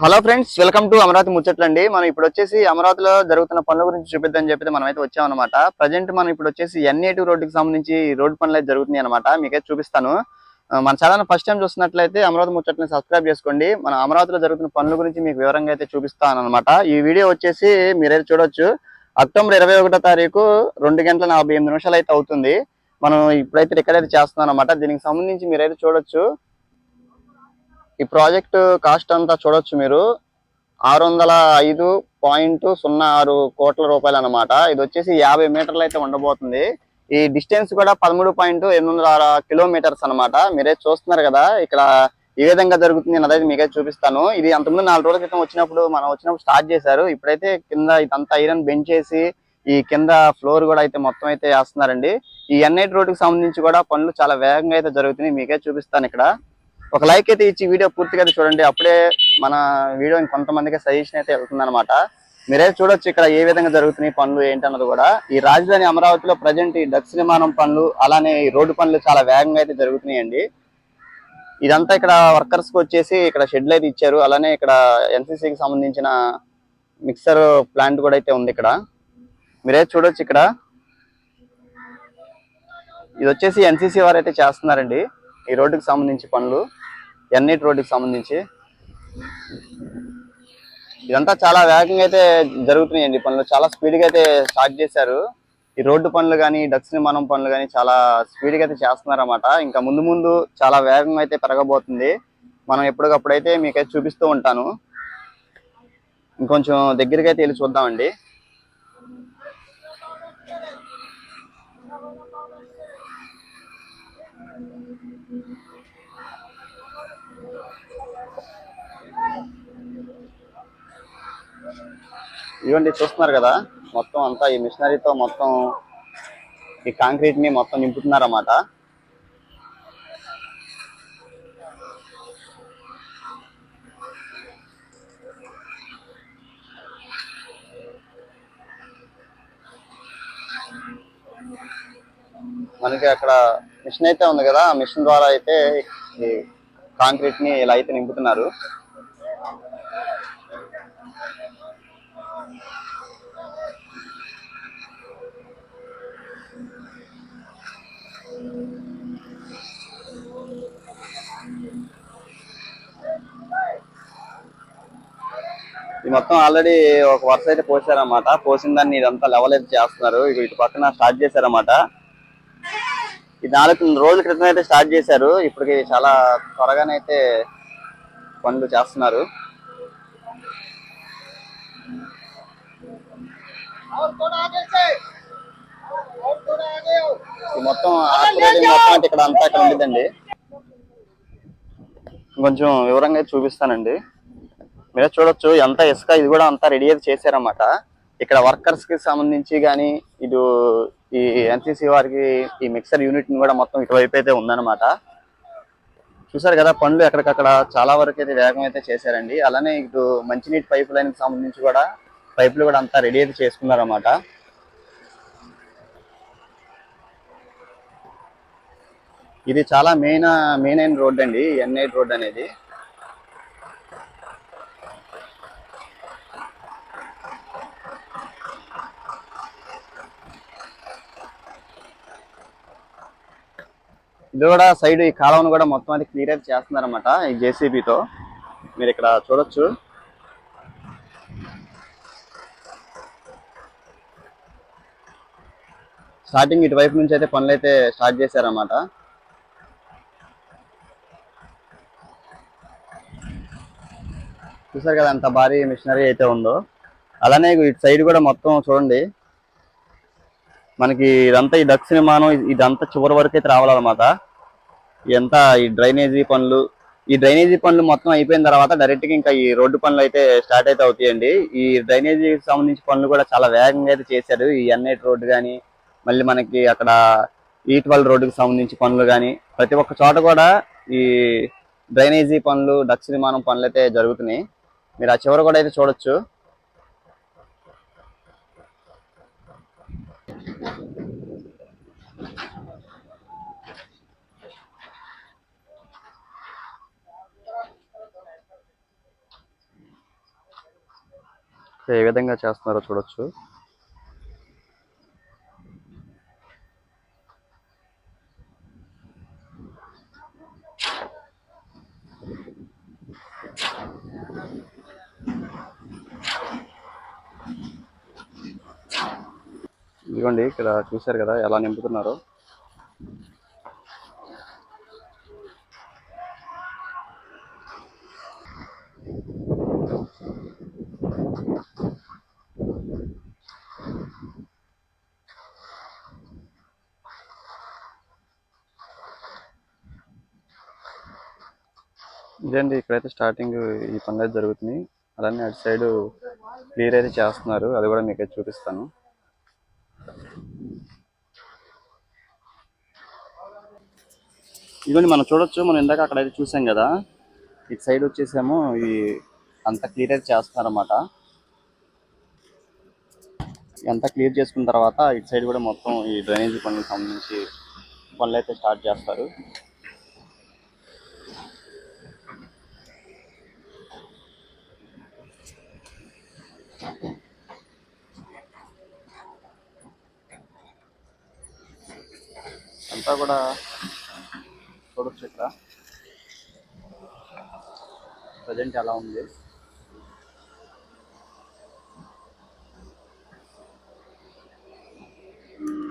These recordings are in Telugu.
Hello friends welcome to Amaravati ముచ్చట్లండి. మనం ఇప్పుడు వచ్చేసి అమరావతిలో జరుగుతున్న పనుల గురించి చూపిద్దని చెప్పి మనం అయితే వచ్చామన్నమాట. ప్రజెంట్ మనం ఇప్పుడు వచ్చేసి ఎన్ఏటి రోడ్డుకి సంబంధించి రోడ్ రోడ్డు పనులు అయితే జరుగుతున్నాయి అనమాట మీకైతే చూపిస్తాను. మన ఛానల్ ఫస్ట్ టైం చూస్తున్నట్లయితే అమరావతి ముచ్చట్ని సబ్స్క్రైబ్ చేసుకోండి. మన అమరావతిలో జరుగుతున్న పనుల గురించి మీకు వివరంగా అయితే చూపిస్తాను అనమాట ఈ వీడియో వచ్చేసి మీరైతే చూడొచ్చు. అక్టోబర్ ఇరవై ఒకటో తారీఖు రెండు గంటల నలభై ఎనిమిది నిమిషాలు అయితే అవుతుంది. మనం ఇప్పుడైతే రికార్డ్ అయితే చేస్తున్నాం అనమాట దీనికి సంబంధించి మీరైతే చూడొచ్చు. ఈ ప్రాజెక్ట్ కాస్ట్ అంతా చూడొచ్చు మీరు. ఆరు వందల ఐదు పాయింట్ సున్నా ఆరు కోట్ల రూపాయలు అనమాట ఇది వచ్చేసి యాభై మీటర్లు అయితే ఉండబోతుంది. ఈ డిస్టెన్స్ కూడా పదమూడు పాయింట్ ఎనిమిది వందల ఆరు కిలోమీటర్స్ అనమాట మీరే చూస్తున్నారు కదా ఇక్కడ ఏ విధంగా జరుగుతుంది నేను అదైతే మీకే చూపిస్తాను. ఇది అంతకుముందు నాలుగు రోజుల క్రితం వచ్చినప్పుడు మనం వచ్చినప్పుడు స్టార్ట్ చేశారు. ఇప్పుడైతే కింద ఇదంతా ఐరన్ బెంచ్ చేసి ఈ కింద ఫ్లోర్ కూడా అయితే మొత్తం అయితే వేస్తున్నారండి. ఈ ఎన్ఐటి రోడ్డుకి సంబంధించి కూడా పనులు చాలా వేగంగా అయితే జరుగుతున్నాయి. మీకే చూపిస్తాను ఇక్కడ. ఒక లైక్ అయితే ఇచ్చి వీడియో పూర్తిగా చూడండి. అప్పుడే మన వీడియో ఇంకొంతమందికి సజెషన్ అయితే వెళ్తుంది అనమాట మీరే చూడొచ్చు ఇక్కడ ఏ విధంగా జరుగుతున్నాయి పనులు ఏంటన్నది కూడా. ఈ రాజధాని అమరావతిలో ప్రజెంట్ ఈ డక్స్ నిర్మాణం పనులు అలానే ఈ రోడ్డు పనులు చాలా వేగంగా అయితే జరుగుతున్నాయండి. ఇదంతా ఇక్కడ వర్కర్స్కి వచ్చేసి ఇక్కడ షెడ్లు అయితే ఇచ్చారు. అలానే ఇక్కడ ఎన్సీసీకి సంబంధించిన మిక్సర్ ప్లాంట్ కూడా అయితే ఉంది ఇక్కడ. మీరే చూడొచ్చు ఇక్కడ. ఇది వచ్చేసి ఎన్సీసీ వారు అయితే చేస్తున్నారండి. ఈ రోడ్డుకి సంబంధించి పనులు ఎన్నిటి రోడ్డుకి సంబంధించి? ఇదంతా చాలా వేగంగా అయితే జరుగుతున్నాయండి పనులు. చాలా స్పీడ్గా అయితే స్టార్ట్ చేశారు. ఈ రోడ్డు పనులు కానీ డక్స్ నిర్మాణం పనులు కానీ చాలా స్పీడ్గా అయితే చేస్తున్నారు అన్నమాట ఇంకా ముందు ముందు చాలా వేగంగా అయితే పెరగబోతుంది. మనం ఎప్పటికప్పుడైతే మీకైతే చూపిస్తూ ఉంటాను. ఇంకొంచెం దగ్గరికి అయితే వెళ్ళి చూద్దామండి. ఇవ్వండి చూస్తున్నారు కదా మొత్తం అంతా ఈ మిషనరీతో మొత్తం ఈ కాంక్రీట్ని మొత్తం నింపుతున్నారు అన్నమాట మనకి అక్కడ మిషన్ అయితే ఉంది కదా ఆ మిషన్ ద్వారా అయితే ఈ కాంక్రీట్ని ఇలా అయితే నింపుతున్నారు. మొత్తం ఆల్రెడీ ఒక వరుస అయితే పోసారన్నమాట. పోసిన దాన్ని ఇదంతా లెవలైజ్ అయితే చేస్తున్నారు. ఇక ఇటు పక్కన స్టార్ట్ చేశారన్నమాట. ఇది నాలుగు రోజుల క్రితం అయితే స్టార్ట్ చేశారు. ఇప్పటికి చాలా త్వరగానే అయితే పనులు చేస్తున్నారు. మొత్తం మొత్తం ఇక్కడ అంతా ఇక్కడ ఉండిద్దండి. కొంచెం వివరంగా చూపిస్తానండి. మీరు చూడొచ్చు ఎంత ఇసుక ఇది కూడా అంతా రెడీ అయితే చేశారన్నమాట. ఇక్కడ వర్కర్స్కి సంబంధించి కానీ ఇటు ఈ ఎన్సీసీ వారికి ఈ మిక్సర్ యూనిట్ని కూడా మొత్తం ఇటువైపు అయితే ఉందన్నమాట. చూసారు కదా పనులు ఎక్కడికక్కడ చాలా వరకు అయితే వేగం అయితే చేశారండి. అలానే ఇటు మంచినీటి పైప్ లైన్కి సంబంధించి కూడా పైపులు కూడా అంతా రెడీ అయితే చేసుకున్నారన్నమాట. ఇది చాలా మెయిన్ మెయిన్ అయిన రోడ్ అండి ఎన్ ఎయిట్ రోడ్ అనేది. ఇది కూడా సైడ్ ఈ కాలువను కూడా మొత్తం అది క్లియర్ అయితే చేస్తున్నారన్నమాట ఈ జేసీబీతో. మీరు ఇక్కడ చూడొచ్చు. స్టార్టింగ్ ఇటువైపు నుంచి అయితే పనులు అయితే స్టార్ట్ చేశారన్నమాట. చూసారు కదా అంత భారీ మిషనరీ అయితే ఉందో. అలానే ఇటు సైడ్ కూడా మొత్తం చూడండి. మనకి ఇదంతా ఈ దక్షిణ నిర్మాణం ఇదంతా చివరి వరకు అయితే రావాలన్నమాట. ఇదంతా ఈ డ్రైనేజీ పనులు? ఈ డ్రైనేజీ పనులు మొత్తం అయిపోయిన తర్వాత డైరెక్ట్గా ఇంకా ఈ రోడ్డు పనులు అయితే స్టార్ట్ అయితే అవుతాయండి. ఈ డ్రైనేజీకి సంబంధించి పనులు కూడా చాలా వేగంగా అయితే చేశారు. ఈ ఎన్ఐటి రోడ్డు కానీ మళ్ళీ మనకి అక్కడ ఈట్వల్ రోడ్డుకి సంబంధించి పనులు కానీ ప్రతి ఒక్క చోట కూడా ఈ డ్రైనేజీ పనులు డక్స్ నిర్మాణం పనులు అయితే జరుగుతున్నాయి. మీరు ఆ చివర కూడా అయితే చూడొచ్చు. ఏ విధంగా చేస్తున్నారో చూడొచ్చు. ఇదిగోండి ఇక్కడ చూశారు కదా ఎలా నింపుతున్నారో. ఇదండి ఇక్కడైతే స్టార్టింగ్ ఈ పనులు అయితే జరుగుతున్నాయి అలానే అటు సైడ్ క్లియర్ అయితే చేస్తున్నారు. అది కూడా మీకు అయితే చూపిస్తాను. ఇదిగోండి మనం చూడొచ్చు. మనం ఇందాక అక్కడ అయితే చూసాం కదా. ఇటు సైడ్ వచ్చేసేమో ఈ అంతా క్లియర్ అయితే చేస్తున్నారన్నమాట. అంతా క్లియర్ చేసుకున్న తర్వాత ఇటు సైడ్ కూడా మొత్తం ఈ డ్రైనేజీ పనులకు సంబంధించి పనులు అయితే స్టార్ట్ చేస్తారు. అంతా కూడా చూడొచ్చు ఇక్కడ. ప్రజెంట్ ఎలా ఉంది?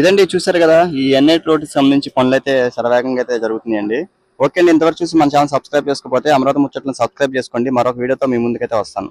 ఇదండి చూసారు కదా ఈ ఎన్ఐటి రోడ్కి సంబంధించి పనులు అయితే శరవేగంగా అయితే జరుగుతున్నాయండి. ఓకే అండి ఇంతవరకు చూసి మన ఛానల్ సబ్స్క్రైబ్ చేసుకోకపోతే అమరావతి ముచ్చట్లను సబ్స్క్రైబ్ చేసుకోండి. మరొక వీడియోతో మీ ముందుకైతే వస్తాను.